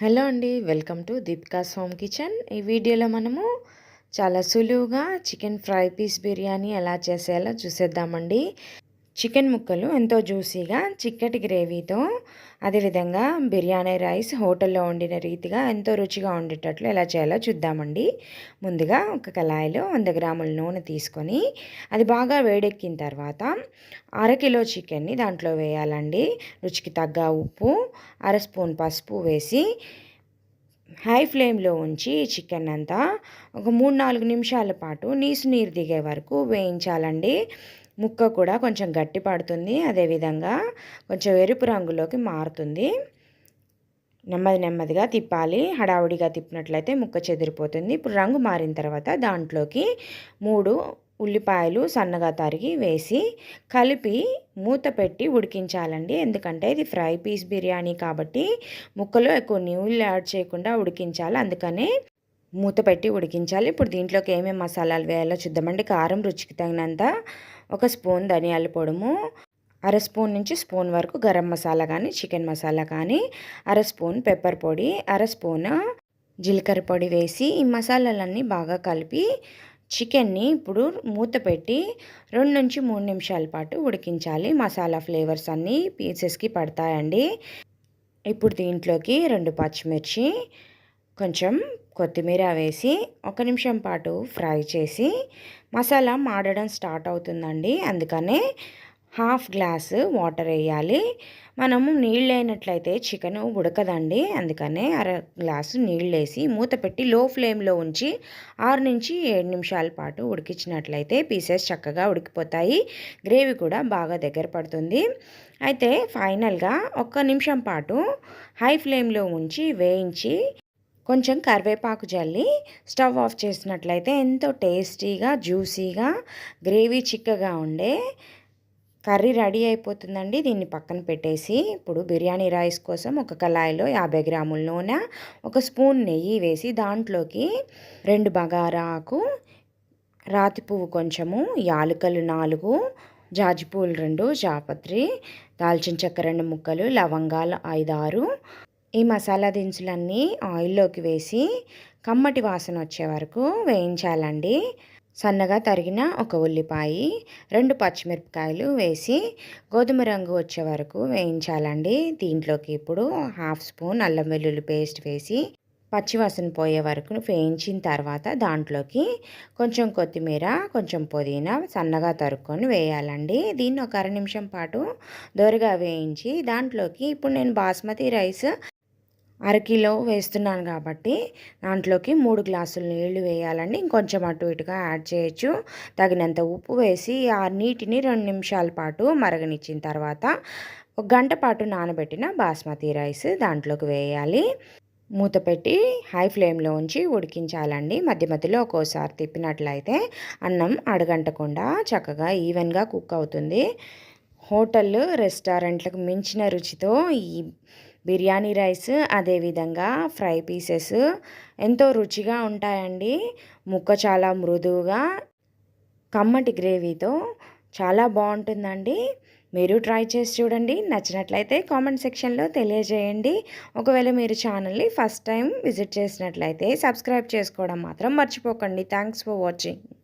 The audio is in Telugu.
హలో అండి welcome to Deepika's home kitchen. ఈ వీడియోలో మనము చాలా సులువుగా చికెన్ ఫ్రై పీస్ బిర్యానీ ఎలా చేసేయాలో చూసేద్దామండి. చికెన్ ముక్కలు ఎంతో జ్యూసీగా చిక్కటి గ్రేవీతో అదేవిధంగా బిర్యానీ రైస్ హోటల్లో వండిన రీతిగా ఎంతో రుచిగా ఉండేటట్లు ఎలా చేయాలో చూద్దామండి. ముందుగా ఒక కళాయిలో వంద గ్రాముల నూనె తీసుకొని అది బాగా వేడెక్కిన తర్వాత అరకిలో చికెన్ని దాంట్లో వేయాలండి. రుచికి తగ్గ ఉప్పు అర స్పూన్ పసుపు వేసి హై ఫ్లేమ్లో ఉంచి చికెన్ అంతా ఒక మూడు నాలుగు నిమిషాల పాటు నీసు నీరు దిగే వరకు వేయించాలండి. ముక్క కూడా కొంచెం గట్టి పడుతుంది. అదేవిధంగా కొంచెం ఎరుపు రంగులోకి మారుతుంది. నెమ్మది నెమ్మదిగా తిప్పాలి. హడావుడిగా తిప్పినట్లయితే ముక్క చెదిరిపోతుంది. ఇప్పుడు రంగు మారిన తర్వాత దాంట్లోకి మూడు ఉల్లిపాయలు సన్నగా తరిగి వేసి కలిపి మూత పెట్టి ఉడికించాలండి. ఎందుకంటే ఇది ఫ్రై పీస్ బిర్యానీ కాబట్టి ముక్కలో ఎక్కువ నీళ్ళు యాడ్ చేయకుండా ఉడికించాలి. అందుకనే మూత పెట్టి ఉడికించాలి. ఇప్పుడు దీంట్లోకి ఏమేమి మసాలాలు వేయాలో చూద్దామండి. కారం రుచికి తగినంత ఒక స్పూన్ ధనియాల పొడుము అర స్పూన్ నుంచి స్పూన్ వరకు గరం మసాలా కానీ చికెన్ మసాలా కానీ అర స్పూన్ పెప్పర్ పొడి అర స్పూన్ జీలకర్ర పొడి వేసి ఈ మసాలాలన్నీ బాగా కలిపి చికెన్ని ఇప్పుడు మూత పెట్టి రెండు నుంచి మూడు నిమిషాల పాటు ఉడికించాలి. మసాలా ఫ్లేవర్స్ అన్నీ పీసెస్కి పడతాయండి. ఇప్పుడు దీంట్లోకి రెండు పచ్చిమిర్చి కొంచెం కొత్తిమీర వేసి ఒక నిమిషం పాటు ఫ్రై చేసి మసాలా మాడడం స్టార్ట్ అవుతుందండి. అందుకనే హాఫ్ గ్లాసు వాటర్ వేయాలి. మనము నీళ్ళు అయినట్లయితే చికెన్ ఉడకదండి. అందుకనే అర గ్లాసు నీళ్ళు వేసి మూత పెట్టి లో ఫ్లేమ్లో ఉంచి ఆరు నుంచి ఏడు నిమిషాల పాటు ఉడికించినట్లయితే పీసెస్ చక్కగా ఉడికిపోతాయి. గ్రేవీ కూడా బాగా దగ్గర పడుతుంది. అయితే ఫైనల్గా ఒక్క నిమిషం పాటు హై ఫ్లేమ్లో ఉంచి వేయించి కొంచెం కరివేపాకు జల్లి స్టవ్ ఆఫ్ చేసినట్లయితే ఎంతో టేస్టీగా జ్యూసీగా గ్రేవీ చిక్కగా ఉండే కర్రీ రెడీ అయిపోతుందండి. దీన్ని పక్కన పెట్టేసి ఇప్పుడు బిర్యానీ రైస్ కోసం ఒక కళాయిలో యాభై గ్రాముల నూనె ఒక స్పూన్ నెయ్యి వేసి దాంట్లోకి రెండు బగారాకు రాతి పువ్వు కొంచెము యాలకలు నాలుగు జాజిపూలు రెండు జాపత్రి దాల్చిన చెక్క రెండు ముక్కలు లవంగాలు ఐదారు ఈ మసాలా దినుసులన్నీ ఆయిల్లోకి వేసి కమ్మటి వాసన వచ్చే వరకు వేయించాలండి. సన్నగా తరిగిన ఒక ఉల్లిపాయ రెండు పచ్చిమిరపకాయలు వేసి గోధుమ రంగు వచ్చే వరకు వేయించాలండి. దీంట్లోకి ఇప్పుడు హాఫ్ స్పూన్ అల్లం వెల్లుల్లి పేస్ట్ వేసి పచ్చివాసన పోయే వరకు వేయించిన తర్వాత దాంట్లోకి కొంచెం కొత్తిమీర కొంచెం పుదీనా సన్నగా తరుక్కొని వేయాలండి. దీన్ని ఒక అర నిమిషం పాటు దోరగా వేయించి దాంట్లోకి ఇప్పుడు నేను బాస్మతి రైస్ అరకిలో వేస్తున్నాను కాబట్టి దాంట్లోకి మూడు గ్లాసులు నీళ్ళు వేయాలండి. ఇంకొంచెం అటు ఇటుగా యాడ్ చేయొచ్చు. తగినంత ఉప్పు వేసి ఆ నీటిని రెండు నిమిషాల పాటు మరగనిచ్చిన తర్వాత ఒక గంట పాటు నానబెట్టిన బాస్మతి రైస్ దాంట్లోకి వేయాలి. మూత పెట్టి హై ఫ్లేమ్లో ఉంచి ఉడికించాలండి. మధ్య మధ్యలో ఒక్కోసారి తిప్పినట్లయితే అన్నం అడగంటకుండా చక్కగా ఈవెన్గా కుక్ అవుతుంది. హోటల్ రెస్టారెంట్లకు మించిన రుచితో ఈ బిర్యానీ రైస్ అదేవిధంగా ఫ్రై పీసెస్ ఎంతో రుచిగా ఉంటాయండి. ముక్క చాలా మృదువుగా కమ్మటి గ్రేవీతో చాలా బాగుంటుందండి. మీరు ట్రై చేసి చూడండి. నచ్చినట్లయితే కామెంట్ సెక్షన్లో తెలియజేయండి. ఒకవేళ మీరు ఛానల్ని ఫస్ట్ టైం విజిట్ చేసినట్లయితే సబ్స్క్రైబ్ చేసుకోవడం మాత్రం మర్చిపోకండి. Thanks for watching.